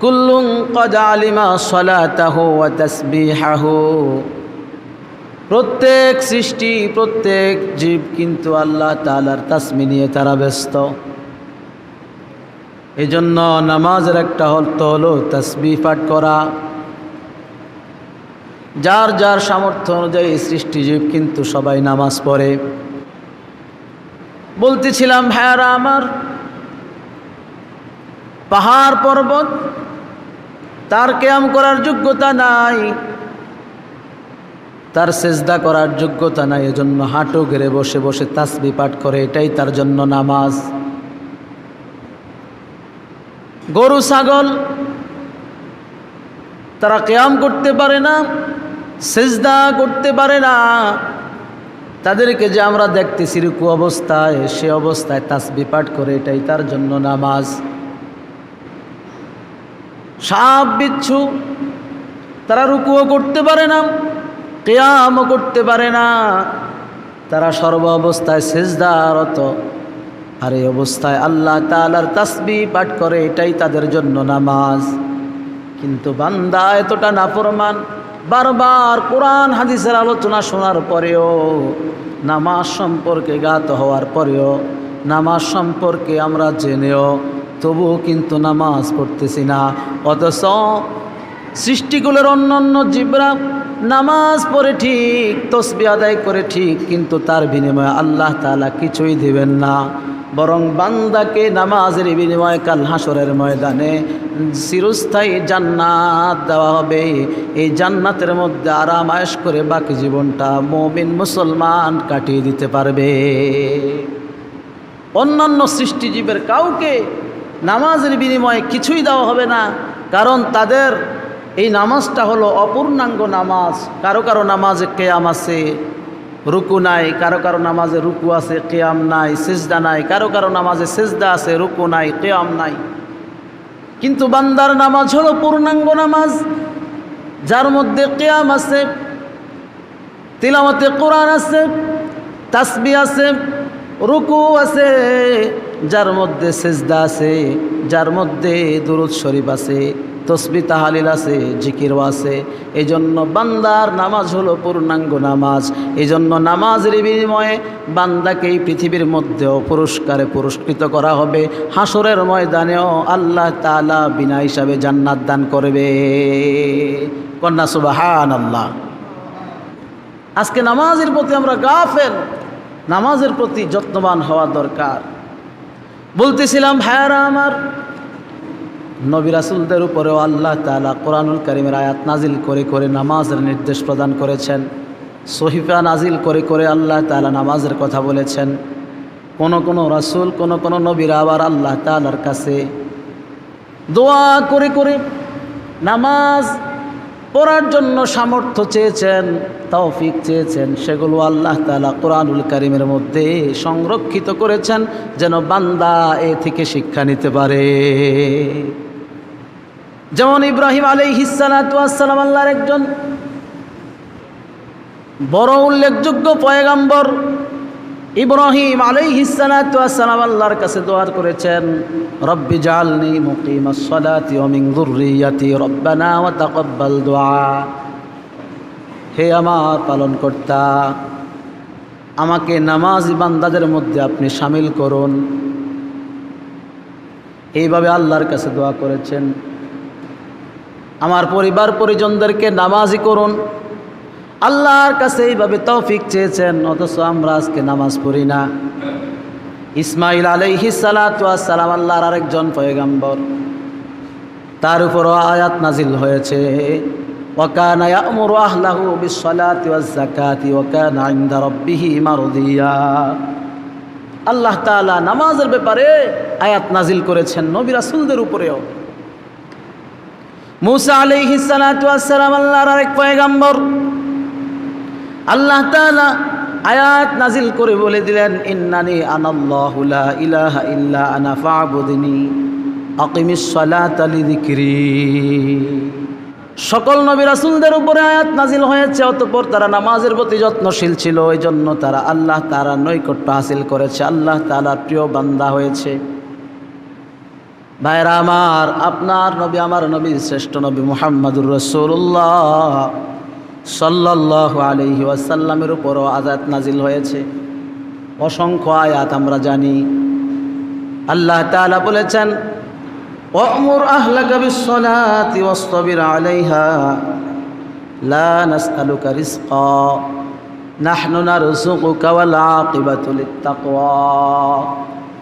কুল্লুং কদ আলিমা সলাতাহু তাসবিহাহু। প্রত্যেক সৃষ্টি, প্রত্যেক জীব কিন্তু আল্লাহ তাআলার তাসমি নিয়ে তারা ব্যস্ত। এই জন্য নামাজের একটা অর্থ হলো তসবি পাঠ করা। যার যার সামর্থ্য অনুযায়ী সৃষ্টিজীব কিন্তু সবাই নামাজ পড়ে। বলতেছিলাম ভাইয়ারা আমার পাহাড় পর্বত, তার কেয়াম করার যোগ্যতা নাই, তার সেজদা করার যোগ্যতা নাই, এজন্য হাঁটু ঘেরে বসে বসে তাসবি পাঠ করে, এটাই তার জন্য নামাজ। গরু, ছাগল, তারা কেয়াম করতে পারে না, সেজদা করতে পারে না, তাদেরকে যে আমরা দেখতেছি রুকু অবস্থায়, সে অবস্থায় তাসবি পাঠ করে, এটাই তার জন্য নামাজ। সাপ, বিচ্ছু, তারা রুকুও করতে পারে না, কেয়ামও করতে পারে না। তারা সর্ব অবস্থায় সেজদারত। আর এই অবস্থায় আল্লাহ তালার তাসবি পাঠ করে, এটাই তাদের জন্য নামাজ। কিন্তু বান্দা এতটা নাফরমান, বারবার কোরআন, হাদিসের আলোচনা শোনার পরেও, নামাজ সম্পর্কে গাত হওয়ার পরেও, নামাজ সম্পর্কে আমরা জেনেও তবুও কিন্তু নামাজ পড়তেছি না। অথচ সৃষ্টিগুলোর অন্য অন্য জীবরা নামাজ পড়ে ঠিক, তসবি আদায় করে ঠিক, কিন্তু তার বিনিময়ে আল্লাহ তালা কিছুই দিবেন না। বরং বান্দাকে নামাজের বিনিময়ে কাল হাসরের ময়দানে চিরস্থায়ী জান্নাত দেওয়া হবে। এই জান্নাতের মধ্যে আরাম আয়েস করে বাকি জীবনটা মমিন মুসলমান কাটিয়ে দিতে পারবে। অন্যান্য সৃষ্টিজীবের কাউকে নামাজের বিনিময়ে কিছুই দেওয়া হবে না। কারণ তাদের এই নামাজটা হলো অপূর্ণাঙ্গ নামাজ। কারও কারও নামাজে কেয়াম আছে, রুকু নাই। কারও কারও নামাজে রুকু আছে, কেয়াম নাই, সেজদা নাই। কারও কারও নামাজে সেজদা আছে, রুকু নাই, কেয়াম নাই। কিন্তু বান্দার নামাজ হলো পূর্ণাঙ্গ নামাজ। যার মধ্যে কেয়াম আছে তিলামতে কোরআন আছে, তাসবি আছে, রুকু আছে। যার মধ্যে সেজদা আছে, যার মধ্যে দুরুদ শরীফ আছে, তসবি তাহালিল আছে, জিকিরও আছে। এই জন্য বান্দার নামাজ হলো পূর্ণাঙ্গ নামাজ। এই জন্য নামাজের বিনিময়ে বান্দাকে এই পৃথিবীর মধ্যেও পুরস্কারে পুরস্কৃত করা হবে। হাসরের ময়দানেও আল্লাহ তালা বিনা হিসাবে জান্নাত দান করবে। কন্যা সুবাহান আল্লাহ আজকে নামাজের প্রতি আমরা গাফেল। নামাজের প্রতি যত্নবান হওয়া দরকার। বলতেছিলাম ভাইয়ারা আমার। নবী রাসুলদের উপরেও আল্লাহ তালা কোরআনুল করিমের আয়াত নাজিল করে করে নামাজের নির্দেশ প্রদান করেছেন। সহিফা নাজিল করে করে আল্লাহ তালা নামাজের কথা বলেছেন। কোন কোন রাসুল, কোন কোন নবীরা আবার আল্লাহ তালার কাছে দোয়া করে করে নামাজ পড়ার জন্য সামর্থ্য চেয়েছেন, তৌফিক চেয়েছেন, সেগুলো আল্লাহ তালা কোরআনুল করিমের মধ্যে সংরক্ষিত করেছেন যেন বান্দা এ থেকে শিক্ষা নিতে পারে। যেমন ইব্রাহিম আলী হিসালাতাম আল্লাহর একজন বড় উল্লেখযোগ্য পয়গাম্বর ইব্রাহিম আলাই হিসালাতাম আল্লাহর কাছে দোয়ার করেছেন, রব্বি জালনি মুকিম সলাতি অমিং দোয়া হে আমার পালন কর্তা আমাকে নামাজ বান্দাদের মধ্যে আপনি সামিল করুন। এইভাবে আল্লাহর কাছে দোয়া করেছেন। আমার পরিবার পরিজনদেরকে নামাজি করুন। আল্লাহর কাছে এইভাবে তৌফিক চেয়েছেন, অথচ আমরা আজকে নামাজ পড়ি না। ইসমাইল আলহি সালাম আল্লাহর আরেকজন পয়গাম্বর। তার উপর আয়াত নাজিল হয়েছে আল্লাহ তালা নামাজের ব্যাপারে আয়াত নাজিল করেছেন নবী রাসুলদের উপরেও। মুসা আলহিসালাম আল্লাহর আরেক পয়গাম্বর আল্লাহ তালা আয়াত নাজিল করে বলে দিলেন, ইন্নানি আনাল্লাহু লা ইলাহা ইল্লা আনা ফা'বুদনি সকল নবী রাসূলদের উপরে আয়াত নাজিল হয়েছে, অতঃপর তারা নামাজের প্রতি যত্নশীল ছিল ওই জন্য তারা আল্লাহ তারা নৈকট্য হাসিল করেছে, আল্লাহ তাআলার প্রিয় বান্দা হয়েছে। ভাইরা আমার, আপনার নবী, আমার নবী শ্রেষ্ঠ নবী মুহাম্মদুর রসুল্লাহ সাল্লাহ আলহি ওয়াসাল্লামের উপরও আজাদ নাজিল হয়েছে। অসংখ্য আয়াত আমরা জানি। আল্লাহ তাআলা বলেছেন বিসসালাতি ওয়াসতাবির আলাইহা লা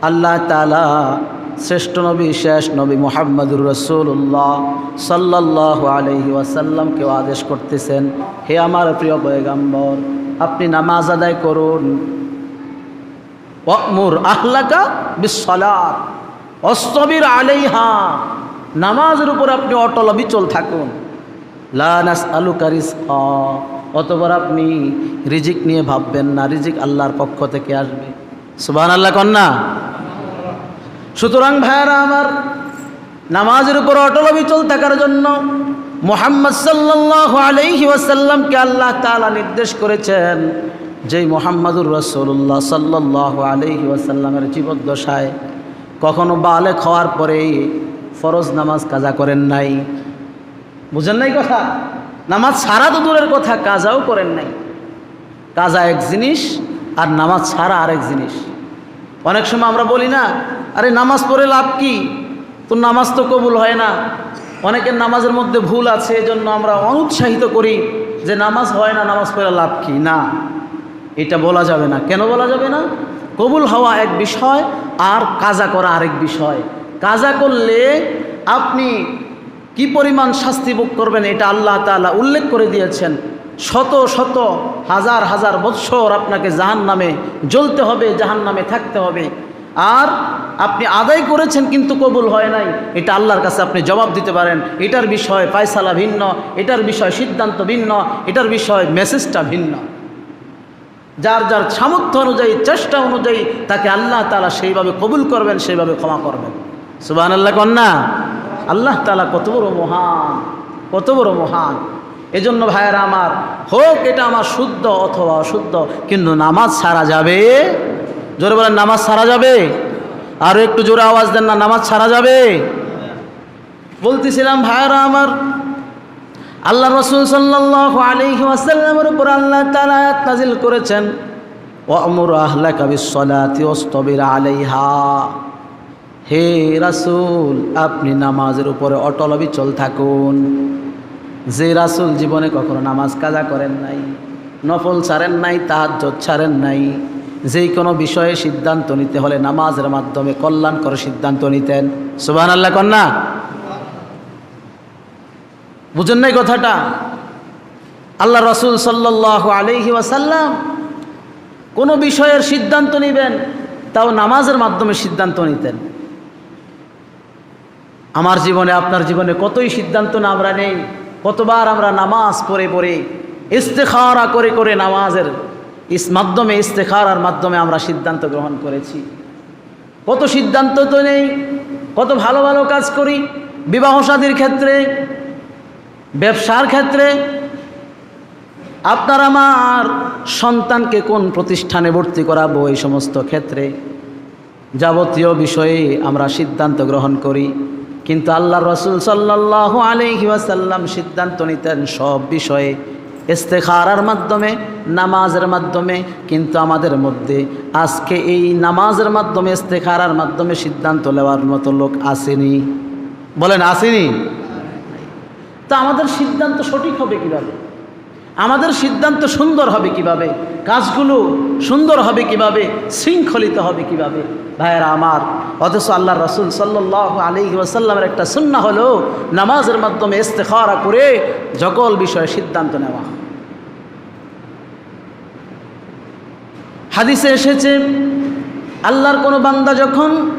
আল্লাহ তাআলা শ্রেষ্ঠ নবী, শেষ নবী মুহাম্মদুর রসুল্লাহ সাল্লাহ আলহি ওয়াসাল্লামকেও আদেশ করতেছেন, হে আমার প্রিয় পয়গাম্বর, আপনি নামাজ আদায় করুন। অমুর আহলাকা বিশ্বলাত অস্তবির আলাইহা, নামাজের উপর আপনি অটল বিচল থাকুন। লানাস আলু কারিস অতবার আপনি রিজিক নিয়ে ভাববেন না, রিজিক আল্লাহর পক্ষ থেকে আসবে। সুবান আল্লাহ কন্যা। সুতরাং ভাইয়ারা আমার, নামাজের উপর অটল অবিচল থাকার জন্য মোহাম্মদ সাল্লাহ আলহি ওয়াসাল্লামকে আল্লাহ তালা নির্দেশ করেছেন যেই মোহাম্মদুর রসুল্লাহ সাল্লাহ আলহি ওয়াসাল্লামের জীবদ্দশায় কখনো বালে খাওয়ার পরে ফরজ নামাজ কাজা করেন নাই। বুঝেন নাই কথা? নামাজ ছাড়া তো দূরের কথা, কাজাও করেন নাই। কাজা এক জিনিস আর নামাজ ছাড়া আরেক জিনিস। অনেক সময় আমরা বলি না আরে নামাজ পড়ে লাভ কি? তো নামাজ তো কবুল হয় না। অনেকের নামাজের মধ্যে ভুল আছে, এজন্য আমরা অনুৎসাহিত করি যে নামাজ হয় না, নামাজ পড়ে লাভ কি? না। এটা বলা যাবে না। কেন বলা যাবে না? কবুল হওয়া এক বিষয়, আর কাজা করা আরেক বিষয়। কাজা করলে আপনি কি পরিমাণ শাস্তি ভোগ করবেন, এটা আল্লাহ তাআলা উল্লেখ করে দিয়েছেন। শত শত, হাজার হাজার বৎসর আপনাকে জাহান নামে জ্বলতে হবে জাহান নামে থাকতে হবে। আর আপনি আদায় করেছেন কিন্তু কবুল হয় নাই। এটা আল্লাহর কাছে আপনি জবাব দিতে পারেন। এটার বিষয় পায়সালা ভিন্ন, এটার বিষয় সিদ্ধান্ত ভিন্ন, এটার বিষয় মেসেজটা ভিন্ন। যার যার সামর্থ্য অনুযায়ী, চেষ্টা অনুযায়ী তাকে আল্লাহ তালা সেইভাবে কবুল করবেন, সেইভাবে ক্ষমা করবেন। সুবাহ আল্লাহ কন্যা আল্লাহ তালা কত বড় মহান, কত বড় মহান। এজন্য ভাইয়েরা আমার, হোক এটা আমার শুদ্ধ অথবা অশুদ্ধ, কিন্তু নামাজ ছাড়া যাবে জোরে বলেন, নামাজ ছাড়া যাবে? আরও একটু জোরে আওয়াজ দেন না, নামাজ ছাড়া যাবে? বলতেছিলাম, ভাইয়েরা আমার, আল্লাহ রসুল সাল্লাহ আলহি ওয়াসাল্লামের উপর আল্লাহ তালা নাজিল করেছেন অমর আহলা কাবিসলাতি ওস্তবির আলাইহা। হে রাসুল, আপনি নামাজের উপরে অটল বিচল থাকুন। যে রাসুল জীবনে কখনো নামাজ কাজা করেন নাই, নফল ছাড়েন নাই তাহাজ্জত ছাড়েন নাই যেই কোনো বিষয়ে সিদ্ধান্ত নিতে হলে নামাজের মাধ্যমে কল্যাণ করে সিদ্ধান্ত নিতেন। সুবাহ আল্লাহ কন্যা? বুঝেন নাই কথাটা? আল্লাহ রসুল সাল্লাহ আলহি ওয়াসাল্লাম কোনো বিষয়ের সিদ্ধান্ত নেবেন, তাও নামাজের মাধ্যমে সিদ্ধান্ত নিতেন। আমার জীবনে, আপনার জীবনে কতই সিদ্ধান্ত না আমরা নেই, কতবার আমরা নামাজ পড়ে পড়ে, ইস্তেখারা করে করে নামাজের ইস মাধ্যমে ইস্তেখারার মাধ্যমে আমরা সিদ্ধান্ত গ্রহণ করেছি। কত সিদ্ধান্ত তো নেই, কত ভালো ভালো কাজ করি, বিবাহ সাদীর ক্ষেত্রে, ব্যবসার ক্ষেত্রে। আপনার আমার সন্তানকে কোন প্রতিষ্ঠানে ভর্তি করাবো এই সমস্ত ক্ষেত্রে? যাবতীয় বিষয়ে আমরা সিদ্ধান্ত গ্রহণ করি, কিন্তু আল্লাহ রসুল সাল্লাহ আলহি সিদ্ধান্ত নিতেন সব বিষয়ে। ইস্তেখারার মাধ্যমে, নামাজের মাধ্যমে, কিন্তু আমাদের মধ্যে আজকে এই নামাজের মাধ্যমে, ইস্তেখারার মাধ্যমে সিদ্ধান্ত নেওয়ার মতো লোক আসেনি। বলেন, আসেনি? তা আমাদের সিদ্ধান্ত সঠিক হবে কীভাবে? আমাদের সিদ্ধান্ত সুন্দর হবে কীভাবে? কাজগুলো সুন্দর হবে কীভাবে? শৃঙ্খলিত হবে কীভাবে? ভাইয়েরা আমার, অথচ আল্লাহ রসুল সাল্লাহ আলী ওয়াসাল্লামের একটা সুন্না হলো নামাজের মাধ্যমে ইস্তেখারা করে সকল বিষয়ে সিদ্ধান্ত নেওয়া। হাদিসে এসেছে, আল্লাহর কোনো বান্দা যখন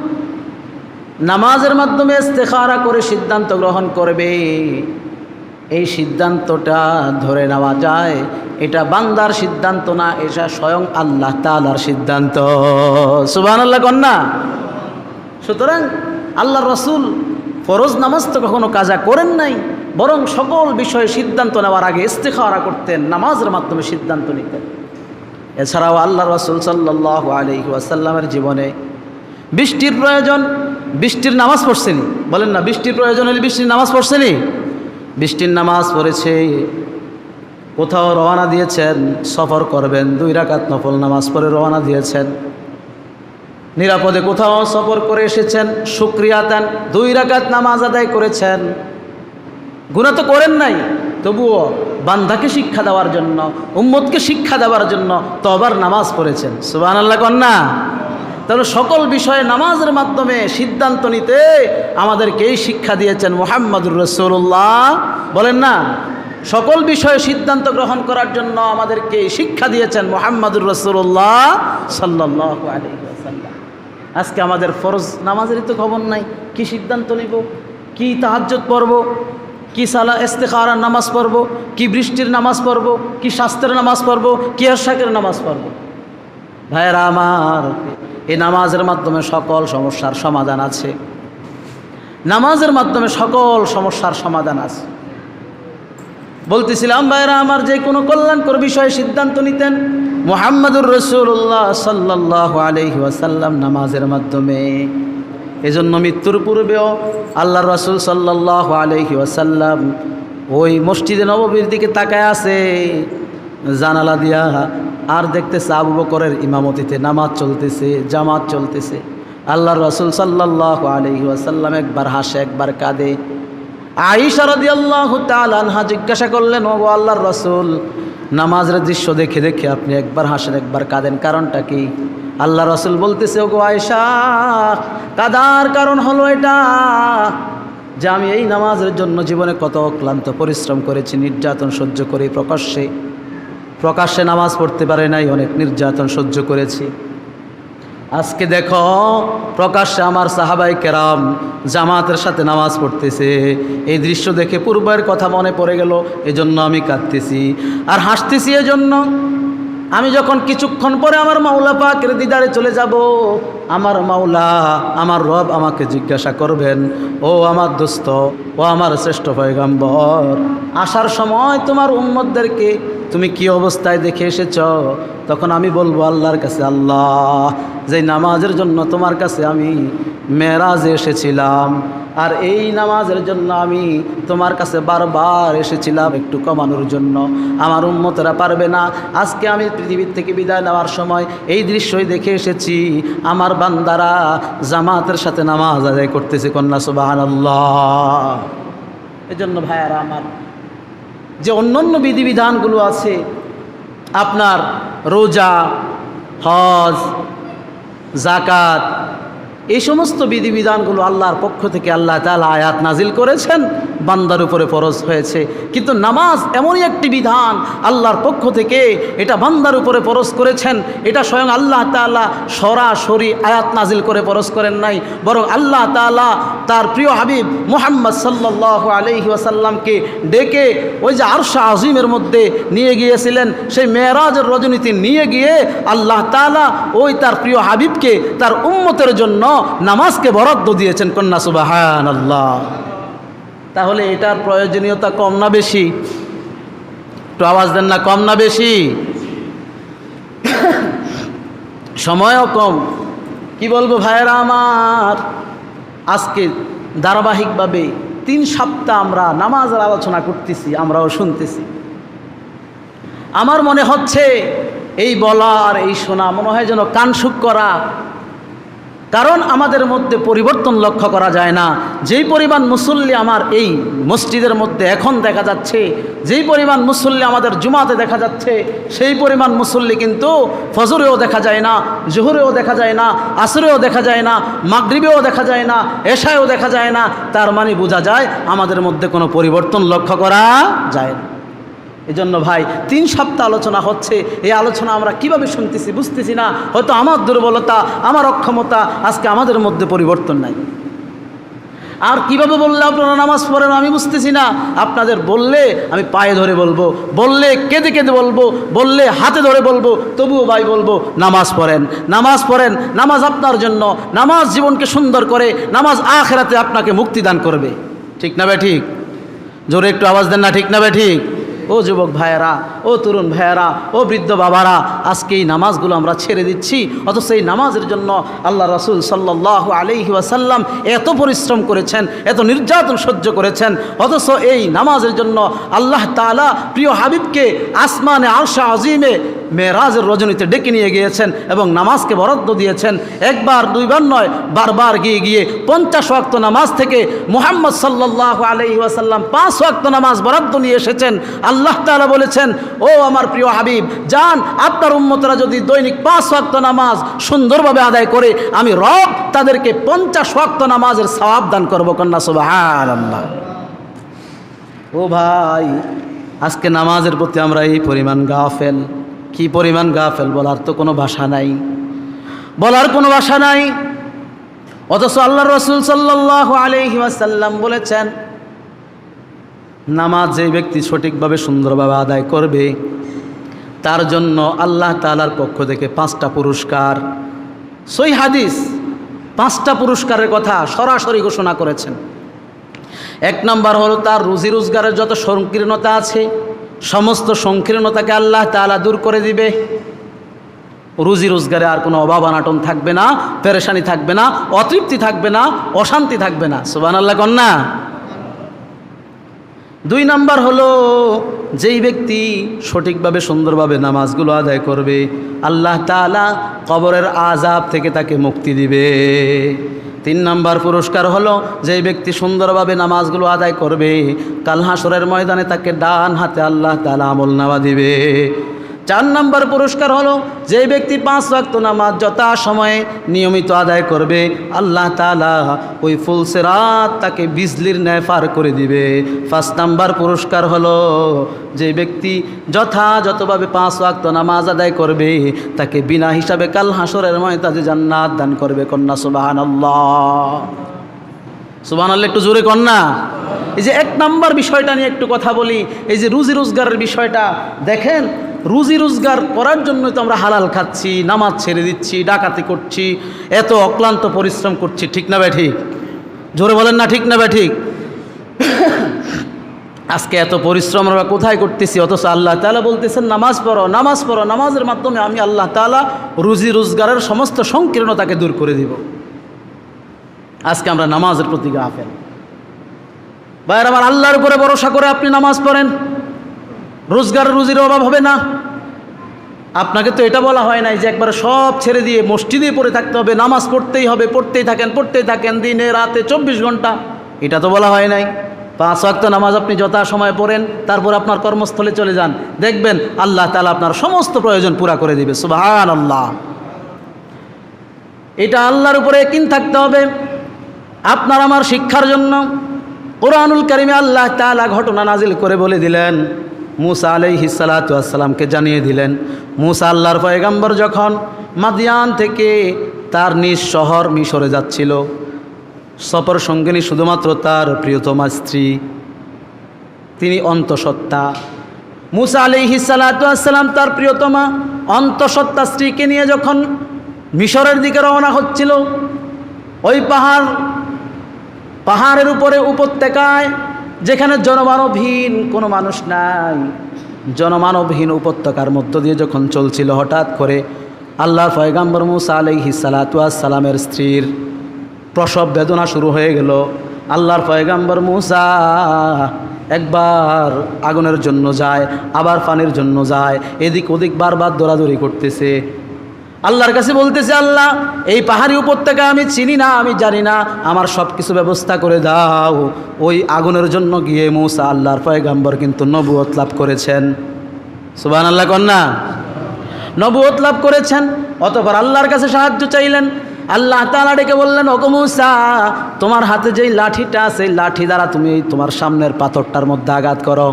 নামাজের মাধ্যমে ইস্তেখারা করে সিদ্ধান্ত গ্রহণ করবে এই সিদ্ধান্তটা ধরে নেওয়া যায়। এটা বান্দার সিদ্ধান্ত না, এটা স্বয়ং আল্লাহ তালার সিদ্ধান্ত। সুবাহ আল্লাহ কন্যা। সুতরাং আল্লাহ রসুল ফরজ নামাজ তো কখনো কাজা করেন নাই, বরং সকল বিষয়ে সিদ্ধান্ত নেওয়ার আগে ইস্তেখারা করতেন, নামাজের মাধ্যমে সিদ্ধান্ত নিতেন। এছাড়াও আল্লাহ রসুল সাল্লাহ আলহি আসাল্লামের জীবনে বৃষ্টির প্রয়োজন, বৃষ্টির নামাজ পড়ছেনি। বলেন না, বৃষ্টির প্রয়োজন হলে বৃষ্টির নামাজ পড়ছেনি? বৃষ্টির নামাজ পড়েছে, কোথাও রওনা দিয়েছেন, সফর করবেন, দুই রাকাত নফল নামাজ পড়ে রওনা দিয়েছেন। নিরাপদে কোথাও সফর করে এসেছেন সুক্রিয়াতান দুই রাকাত নামাজ আদায় করেছেন। গুণা তো করেন নাই, তবুও বান্ধাকে শিক্ষা দেওয়ার জন্য, উম্মতকে শিক্ষা দেওয়ার জন্য তবার নামাজ পড়েছেন। সুবাহ আল্লাহ কন্যা। তাহলে সকল বিষয়ে নামাজের মাধ্যমে সিদ্ধান্ত নিতে আমাদেরকেই শিক্ষা দিয়েছেন মোহাম্মদুর রসুল্লাহ বলেন না, সকল বিষয়ে সিদ্ধান্ত গ্রহণ করার জন্য আমাদেরকে শিক্ষা দিয়েছেন মোহাম্মদুর রসুল্লাহ সাল্লাহ আজকে আমাদের ফরজ নামাজেরই তো খবর নাই, কি সিদ্ধান্ত নিব, কি তাহাজ্জত পড়ব, কি সালা ইস্তেখারার নামাজ পড়ব, কি বৃষ্টির নামাজ পড়ব, কি স্বাস্থ্যের নামাজ পড়ব, কি আশাকের নামাজ পড়ব। ভাইয়েরা আমার এই নামাজের মাধ্যমে সকল সমস্যার সমাধান আছে। নামাজের মাধ্যমে সকল সমস্যার সমাধান আছে। বলতেছিলাম, ভাইয়েরা, আমার যে কোনো কল্যাণকর বিষয়ে সিদ্ধান্ত নিতেন মোহাম্মদুর রসুল্লাহ সাল্লাহ আলহি নামাজের মাধ্যমে। এজন্য মৃত্যুর পূর্বেও আল্লাহ রসুল সাল্লাহ আলহি ওয়াসাল্লাম ওই মসজিদে নববীর দিকে তাকায় আছে। জানালা দিয়া আর দেখতেছে আবু বকরের ইমামতিতে নামাজ চলতেছে, জামাত চলতেছে। আল্লাহ রসুল সাল্লাহ আলহি ওয়াসাল্লাম একবার হাসে, একবার কাঁদে। আইসা রদি আল্লাহ আনহা জিজ্ঞাসা করলেন ও আল্লাহর রসুল, নামাজের দৃশ্য দেখে দেখে আপনি একবার হাসেন, একবার কাঁদেন, কারণটা কি? আল্লাহ রসুল বলতেছে ও আয়সা কাদার কারণ হলো এটা যে আমি এই নামাজের জন্য জীবনে কত ক্লান্ত পরিশ্রম করেছি, নির্যাতন সহ্য করে প্রকাশ্যে। প্রকাশ্যে নামাজ পড়তে পারে নাই, অনেক নির্যাতন সহ্য করেছি। আজকে দেখো, প্রকাশ্যে আমার সাহাবাই কেরাম জামাতের সাথে নামাজ পড়তেছে। এই দৃশ্য দেখে পূর্বের কথা মনে পড়ে গেল, এজন্য আমি কাঁদতেছি আর হাসতেছি এজন্য। আমি যখন কিছুক্ষণ পরে আমার মাওলা পাকের দিদারে চলে যাব, আমার মাওলা, আমার রব আমাকে জিজ্ঞাসা করবেন, ও আমার দোস্ত, ও আমার শ্রেষ্ঠ পয়গাম্বর, আসার সময় তোমার উম্মতদেরকে তুমি কি অবস্থায় দেখে এসেছ? তখন আমি বলব আল্লাহর কাছে, আল্লাহ, যে নামাজের জন্য তোমার কাছে আমি মেরাজে এসেছিলাম। আর এই নামাজের জন্য আমি তোমার কাছে বারবার এসেছিলাম একটু কমানোর জন্য। আমার উন্মতরা পারবে না। আজকে আমি পৃথিবীর থেকে বিদায় নেওয়ার সময় এই দৃশ্যই দেখে এসেছি। আমার বান্দারা জামাতের সাথে নামাজ আদায় করতেছে কন্যা সুবাহান আল্লাহ এই জন্য ভাইয়ারা আমার যে অন্যান্য বিধিবিধানগুলো আছে আপনার রোজা হজ জাকাত এই সমস্ত বিধিবিধানগুলো আল্লাহর পক্ষ থেকে আল্লাহ তালা আয়াত নাজিল করেছেন, বান্দার উপরে ফরজ হয়েছে। কিন্তু নামাজ এমনই একটি বিধান আল্লাহর পক্ষ থেকে, এটা বান্দার উপরে ফরজ করেছেন, এটা স্বয়ং আল্লাহ তালা সরাসরি আয়াত নাজিল করে ফরজ করেন নাই, বরং আল্লাহ তালা তার প্রিয় হাবিব মুহাম্মদ সাল্লাহ আলহি ওয়াসাল্লামকে ডেকে ওই যে আরশা আজিমের মধ্যে নিয়ে গিয়েছিলেন, সেই মেয়েরাজের রজনীতি নিয়ে গিয়ে আল্লাহ তালা ওই তার প্রিয় হাবিবকে তার উম্মতের জন্য নামাজকে বরাদ্দ দিয়েছেন কন্যা সুবাহান আল্লাহ তাহলে এটার প্রয়োজনীয়তা কম না বেশি? একটু আওয়াজ দেন না, কম না বেশি? সময়ও কম। কি বলব ভাইয়েরা আমার? আজকে ধারাবাহিকভাবে তিন সপ্তাহ আমরা নামাজের আলোচনা করতেছি, আমরাও শুনতেছি। আমার মনে হচ্ছে এই বলা আর এই শোনা মনে হয় যেন কানসুক করা কারণ আমাদের মধ্যে পরিবর্তন লক্ষ্য করা যায় না। যেই পরিমাণ মুসল্লি আমার এই মসজিদের মধ্যে এখন দেখা যাচ্ছে, যেই পরিমাণ মুসল্লি আমাদের জুমাতে দেখা যাচ্ছে, সেই পরিমাণ মুসল্লি কিন্তু ফজরেও দেখা যায় না, জোহরেও দেখা যায় না, আসরেও দেখা যায় না, মাগরিবেও দেখা যায় না, এশায়ও দেখা যায় না। তার মানে বোঝা যায় আমাদের মধ্যে কোনো পরিবর্তন লক্ষ্য করা যায় না। এজন্য ভাই, তিন সপ্তাহ আলোচনা হচ্ছে। এই আলোচনা আমরা কীভাবে শুনতেছি বুঝতেছি না। হয়তো আমার দুর্বলতা, আমার অক্ষমতা আজকে আমাদের মধ্যে পরিবর্তন নাই। আর কীভাবে বললে আপনারা নামাজ পড়েন আমি বুঝতেছি না। আপনাদের বললে আমি পায়ে ধরে বলব, বললে কেঁদে কেঁদে বলব, বললে হাতে ধরে বলব, তবুও ভাই বলব, নামাজ পড়েন। নামাজ পড়েন, নামাজ আপনার জন্য, নামাজ জীবনকে সুন্দর করে, নামাজ আখেরাতে আপনাকে মুক্তি দান করবে। ঠিক না বে ঠিক? জোরে একটু আওয়াজ দেন না, ঠিক না বে ঠিক? ও যুবক ভাইয়েরা, ও তরুণ ভাইয়েরা, ও বৃদ্ধ বাবারা, আজকে এই নামাজগুলো আমরা ছেড়ে দিচ্ছি। অথচ এই নামাজের জন্য আল্লাহ রসুল সাল্লাহ আলহি ওয়াসাল্লাম এত পরিশ্রম করেছেন, এত নির্যাতন সহ্য করেছেন। অথচ এই নামাজের জন্য আল্লাহ তালা প্রিয় হাবিবকে আসমানে, আরশা, আজিমে মেয়েরাজের রজনীতে ডেকে নিয়ে গিয়েছেন এবং নামাজকে বরাদ্দ দিয়েছেন। একবার, দুইবার নয়, বারবার গিয়ে গিয়ে পঞ্চাশ ওয়াক্ত নামাজ থেকে মুহাম্মদ সাল্লাহ আলহি ওয়াসাল্লাম পাঁচ ওয়াক্ত নামাজ বরাদ্দ নিয়ে এসেছেন। আল্লাহ তালা বলেছেন, ও আমার প্রিয় হাবিব যান আপনার উম্মতরা যদি দৈনিক পাঁচ ওয়াক্ত নামাজ সুন্দরভাবে আদায় করে, আমি রব তাদেরকে পঞ্চাশ ওয়াক্ত নামাজের সওয়াব দান করব কন্যা সুবাহান আল্লাহ ও ভাই, আজকে নামাজের প্রতি আমরা এই পরিমাণ গাফেল। কি পরিমাণ গাফেল, বলার তো কোনো ভাষা নাই। বলার কোনো ভাষা নাই। অথচ আল্লাহ রসুল সাল্লাহ আলহি ওয়াসাল্লাম বলেছেন নামাজ যে ব্যক্তি সঠিকভাবে সুন্দরভাবে আদায় করবে, তার জন্য আল্লাহ তালার পক্ষ থেকে পাঁচটা পুরস্কার। সই হাদিস, পাঁচটা পুরস্কারের কথা সরাসরি ঘোষণা করেছেন। এক নম্বর হলো তার রুজি রোজগারের যত সংকীর্ণতা আছে, সমস্ত সংকীর্ণতাকে আল্লাহ তালা দূর করে দিবে। রুজি রোজগারে আর কোনো অভাব অনাটন থাকবে না, পেরেশানি থাকবে না, অতৃপ্তি থাকবে না, অশান্তি থাকবে না। সুবান আল্লাহ কন্যা। দুই নাম্বার হলো, যেই ব্যক্তি সঠিকভাবে, সুন্দরভাবে নামাজগুলো আদায় করবে, আল্লাহ তালা কবরের আজাব থেকে তাকে মুক্তি দিবে। তিন নাম্বার পুরস্কার হলো, যেই ব্যক্তি সুন্দরভাবে নামাজগুলো আদায় করবে কাল হাসরের ময়দানে তাকে ডান হাতে আল্লাহ তালা আমল নামা দিবে। চার নাম্বার পুরস্কার হলো যে ব্যক্তি পাঁচ ওয়াক্ত নামাজ যথা সময়ে নিয়মিত আদায় করবে, আল্লাহ তালা ওই ফুলসেরাত তাকে বিজলির ন্যায় পার করে দিবে। পাঁচ নাম্বার পুরস্কার হলো যে ব্যক্তি যথাযথভাবে পাঁচ ওয়াক্ত নামাজ আদায় করবে, তাকে বিনা হিসাবে কাল হাসরের ময়তাজে জান্নাত দান করবে। কন্যা সুবাহান আল্লাহ সুবাহান আল্লাহ একটু জোরে কন্যা এই যে এক নাম্বার বিষয়টা নিয়ে একটু কথা বলি, এই যে রুজি রোজগারের বিষয়টা, দেখেন, রুজি রোজগার করার জন্য তো আমরা হালাল খাচ্ছি, নামাজ ছেড়ে দিচ্ছি, ডাকাতি করছি, এত অক্লান্ত পরিশ্রম করছি, ঠিক না ঠিক জোরে বলেন না, ঠিক না ঠিক আজকে এত পরিশ্রম আমরা কোথায় করতেছি? অথচ আল্লাহ তালা বলতেছেন, নামাজ পড়ো নামাজ পড়ো, নামাজের মাধ্যমে আমি আল্লাহ তালা রুজি রোজগারের সমস্ত সংকীর্ণতাকে দূর করে দিব। আজকে আমরা নামাজের প্রতি গাফেল। বাইরে আমার আল্লাহর উপরে ভরসা করে আপনি নামাজ পড়েন। রোজগার রুজির অভাব হবে না। আপনাকে তো এটা বলা হয় নাই যে একবার সব ছেড়ে দিয়ে মসজিদে পড়ে থাকতে হবে, নামাজ পড়তেই হবে, পড়তেই থাকেন পড়তেই থাকেন, দিনে, রাতে চব্বিশ ঘণ্টা। এটা তো বলা হয় নাই। পাঁচ ওয়াক্ত নামাজ আপনি যথা সময় পড়েন, তারপর আপনার কর্মস্থলে চলে যান। দেখবেন আল্লাহ তালা আপনার সমস্ত প্রয়োজন পুরা করে দিবে। সুবাহান আল্লাহ এটা আল্লাহর উপরে কিন থাকতে হবে। আপনার আমার শিক্ষার জন্য কোরআনুল করিমে আল্লাহ তালা ঘটনা নাজিল করে বলে দিলেন। মুসা আলাই হিসালাতামকে জানিয়ে দিলেন, মুসা আল্লাহর পয়গাম্বর যখন মাদিয়ান থেকে তার নিজ শহর মিশরে যাচ্ছিল, সফর সঙ্গিনী শুধুমাত্র তার প্রিয়তমা স্ত্রী, তিনি অন্তঃসত্ত্বা। মুসা আলি হিসালাতাম তার প্রিয়তমা অন্তঃসত্ত্বা স্ত্রীকে নিয়ে যখন মিশরের দিকে রওনা হচ্ছিল, ওই পাহাড় পাহাড়ের উপরে উপত্যকায়, যেখানে জনমানবহীন কোনো মানুষ নাই। জনমানবহীন উপত্যকার মধ্য দিয়ে যখন চলছিল হঠাৎ করে আল্লাহর ফয়গাম্বর মুসা আলহি সালাতামের স্ত্রীর প্রসব বেদনা শুরু হয়ে গেল। আল্লাহর পয়গাম্বর মুসা একবার আগুনের জন্য যায়, আবার পানির জন্য যায় এদিক ওদিক বারবার দৌড়াদৌড়ি করতেছে। আল্লাহর কাছে বলতেছে, আল্লাহ, এই পাহাড়ি উপত্যকা আমি চিনি না, আমি জানি না। আমার সব কিছু ব্যবস্থা করে দাও। ওই আগুনের জন্য গিয়ে মৌসা আল্লাহর পয়গাম্বর কিন্তু নবুয়ত লাভ করেছেন। সুবান আল্লাহ কন্যা নবুয়ত লাভ করেছেন, অতপর আল্লাহর কাছে সাহায্য চাইলেন। আল্লাহ তালা ডেকে বললেন ওকমুসা তোমার হাতে যেই লাঠিটা আছে লাঠি দ্বারা তুমি তোমার সামনের পাথরটার মধ্যে আঘাত করো।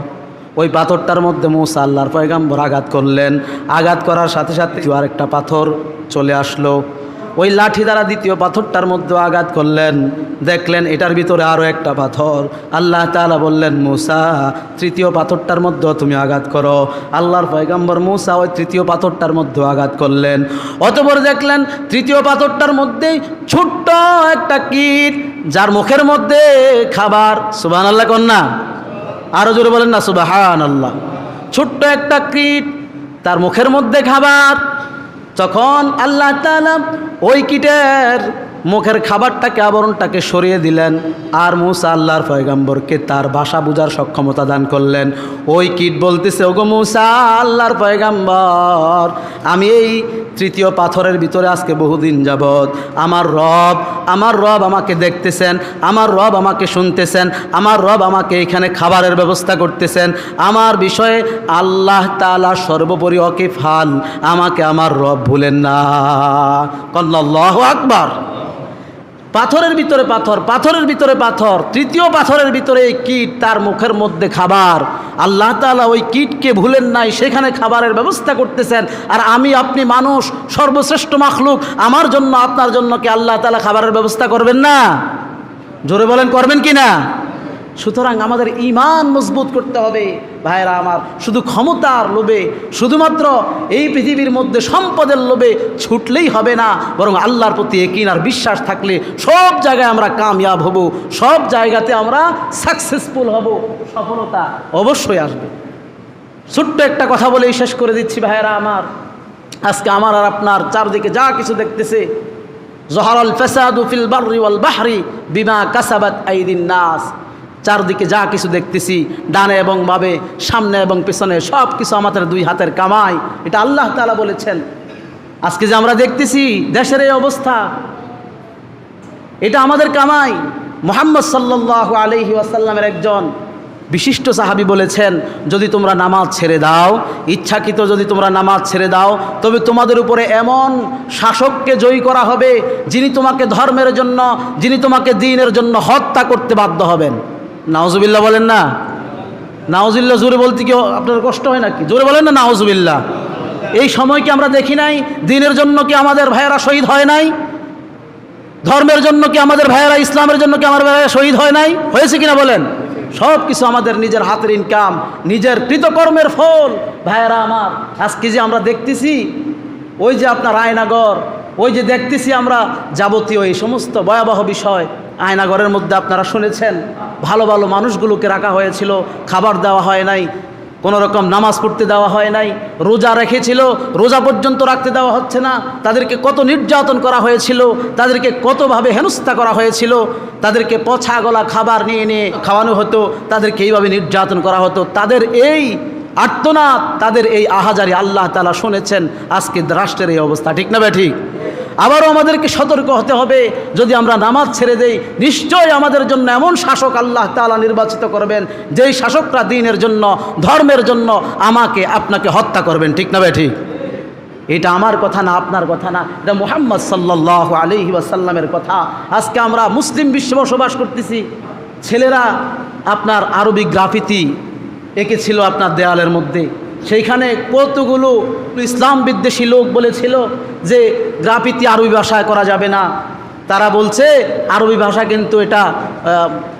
ওই পাথরটার মধ্যে মৌসা আল্লাহর পয়গাম্বর আঘাত করলেন। আঘাত করার সাথে সাথে আরেকটা পাথর চলে আসলো। ওই লাঠি দ্বারা দ্বিতীয় পাথরটার মধ্যে আঘাত করলেন। দেখলেন এটার ভিতরে আরও একটা পাথর। আল্লাহ তালা বললেন, মূসা, তৃতীয় পাথরটার মধ্যেও তুমি আঘাত করো। আল্লাহর পয়গাম্বর মূসা ওই তৃতীয় পাথরটার মধ্যেও আঘাত করলেন। অতপর দেখলেন তৃতীয় পাথরটার মধ্যেই ছোট্ট একটা কীট, যার মুখের মধ্যে খাবার। সুবান আল্লাহ কন্যা। আরও জোরে বলেন না সুবাহান আল্লাহ ছোট্ট একটা কীট, তার মুখের মধ্যে খাবার, তখন আল্লাহ তালা ওই কীটের মুখের খাবারটাকে, আবরণটাকে সরিয়ে দিলেন। আর মুসা আল্লাহর পয়গাম্বরকে তার ভাষা বোঝার সক্ষমতা দান করলেন। ওই কীট বলতেছে, ওগো মুসা আল্লাহর পয়গাম্বর, আমি এই তৃতীয় পাথরের ভিতরে আজকে বহুদিন যাবৎ আমার রব আমার রব আমাকে দেখতেছেন, আমার রব আমাকে শুনতেছেন, আমার রব আমাকে এখানে খাবারের ব্যবস্থা করতেছেন। আমার বিষয়ে আল্লাহ তালা সর্বোপরি অকিফান আমাকে আমার রব ভুলেন না। কল্লাহ আকবার। পাথরের ভিতরে পাথর, পাথরের ভিতরে পাথর, তৃতীয় পাথরের ভিতরে এই কীট, তার মুখের মধ্যে খাবার। আল্লাহ তালা ওই কীটকে ভুলেন নাই, সেখানে খাবারের ব্যবস্থা করতেছেন। আর আমি, আপনি মানুষ, সর্বশ্রেষ্ঠ মাখলুক, আমার জন্য, আপনার জন্য কি আল্লাহ তালা খাবারের ব্যবস্থা করবেন না? জোরে বলেন, করবেন কি না? সুতরাং আমাদের ইমান মজবুত করতে হবে। ভাইরা আমার, শুধু ক্ষমতার লোভে, শুধুমাত্র এই পৃথিবীর মধ্যে সম্পদের লোভে ছুটলেই হবে না, বরং আল্লাহর প্রতি একিন আর বিশ্বাস থাকলে সব জায়গায় আমরা কাময়াব হব, সব জায়গাতে আমরা সাকসেসফুল হব, সফলতা অবশ্যই আসবে। ছোট্ট একটা কথা বলেই শেষ করে দিচ্ছি ভাইয়েরা আমার। আজকে আমার আর আপনার চারদিকে যা কিছু দেখতেছে, জহরাল ফেসাদু ফিল ওয়াল বাহরি বিমা কাসাবাত আইদিন নাস। চারদিকে যা কিছু দেখতেছি, ডানে এবং বাবে সামনে এবং পেছনে সব কিছু আমাদের দুই হাতের কামাই। এটা আল্লাহ তাআলা বলেছেন। আজকে যে আমরা দেখতেছি, দেশের এই অবস্থা, এটা আমাদের কামাই। মোহাম্মদ সাল্লাহ আলহি ওয়াসাল্লামের একজন বিশিষ্ট সাহাবি বলেছেন, যদি তোমরা নামাজ ছেড়ে দাও, ইচ্ছাকৃত যদি তোমরা নামাজ ছেড়ে দাও, তবে তোমাদের উপরে এমন শাসককে জয়ী করা হবে, যিনি তোমাকে ধর্মের জন্য, যিনি তোমাকে দিনের জন্য হত্যা করতে বাধ্য হবেন। নাওজুবিল্লাহ বলেন না। নাওজুবিল্লাহ জোরে বলতে কি আপনার কষ্ট হয় নাকি? জোরে বলেন না নাওজুবিল্লাহ এই সময় কি আমরা দেখি নাই? দিনের জন্য কি আমাদের ভাইয়েরা শহীদ হয় নাই? ধর্মের জন্য কি আমাদের ভাইয়েরা, ইসলামের জন্য কি আমার ভাইয়েরা শহীদ হয় নাই? হয়েছে কিনা বলেন? সব কিছু আমাদের নিজের হাতের ইনকাম নিজের কৃতকর্মের ফল। ভাইয়েরা আমার, আজকে যে আমরা দেখতেছি, ওই যে আপনার আয়নাগর ওই যে দেখতেছি আমরা যাবতীয় এই সমস্ত ভয়াবহ বিষয় আয়নাগরের মধ্যে আপনারা শুনেছেন, ভালো ভালো মানুষগুলোকে রাখা হয়েছিল, খাবার দেওয়া হয় নাই, কোনো রকম নামাজ পড়তে দেওয়া হয় নাই, রোজা রেখেছিল, রোজা পর্যন্ত রাখতে দেওয়া হচ্ছে না, তাদেরকে কত নির্যাতন করা হয়েছিল, তাদেরকে কতভাবে হেনস্থা করা হয়েছিল, তাদেরকে পছা গলা খাবার নিয়ে নিয়ে খাওয়ানো হতো, তাদেরকে এইভাবে নির্যাতন করা হতো, তাদের এই আর্তনাদ, তাদের এই আহাজারি আল্লাহ তালা শুনেছেন, আজকে রাষ্ট্রের এই অবস্থা, ঠিক না বে ঠিক? আবারও আমাদেরকে সতর্ক হতে হবে। যদি আমরা নামাজ ছেড়ে দেই, নিশ্চয়ই আমাদের জন্য এমন শাসক আল্লাহ তালা নির্বাচিত করবেন, যেই শাসকরা দিনের জন্য, ধর্মের জন্য আমাকে, আপনাকে হত্যা করবেন। ঠিক না বে ঠিক? এটা আমার কথা না, আপনার কথা না। এটা মুহাম্মদ সাল্লাহ আলহি ওয়াসাল্লামের কথা। আজকে আমরা মুসলিম বিশ্বে বসবাস করতেছি। ছেলেরা আপনার আরবি গ্রাফিতি এঁকেছিল আপনার দেয়ালের মধ্যে। সেইখানে কতগুলো ইসলাম বিদ্বেষী লোক বলেছিল যে গ্রাফিতি আরবি ভাষায় করা যাবে না। তারা বলছে, আরবি ভাষা কিন্তু এটা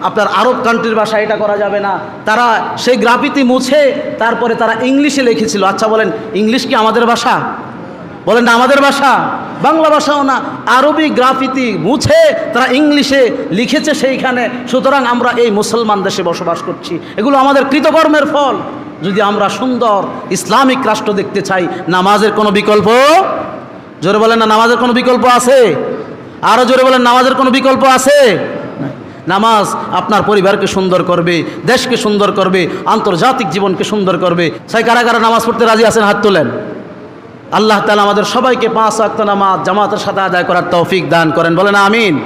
আপনার আরব কান্ট্রির ভাষা এটা করা যাবে না। তারা সেই গ্রাফিতি মুছে, তারপরে তারা ইংলিশে লিখেছিল। আচ্ছা বলেন, ইংলিশ কি আমাদের ভাষা? বলেন না, আমাদের ভাষা। বাংলা ভাষাও না, আরবি গ্রাফিতি মুছে, তারা ইংলিশে লিখেছে সেইখানে। সুতরাং আমরা এই মুসলমান দেশে বসবাস করছি। এগুলো আমাদের কৃতকর্মের ফল। যদি আমরা সুন্দর ইসলামিক রাষ্ট্র দেখতে চাই, নামাজের কোনো বিকল্প? জোরে বলেন না, নামাজের কোনো বিকল্প আছে? আরও জোরে বলেন, নামাজের কোনো বিকল্প আছে? নামাজ আপনার পরিবারকে সুন্দর করবে, দেশকে সুন্দর করবে, আন্তর্জাতিক জীবনকে সুন্দর করবে। সাই কারা কারা নামাজ পড়তে রাজি আছেন? হাত তোলেন। আল্লাহ তালা আমাদের সবাইকে পাঁচ ওয়াক্ত নামাজ জামাতের সাথে আদায় করার তৌফিক দান করেন। বলেন আমিন।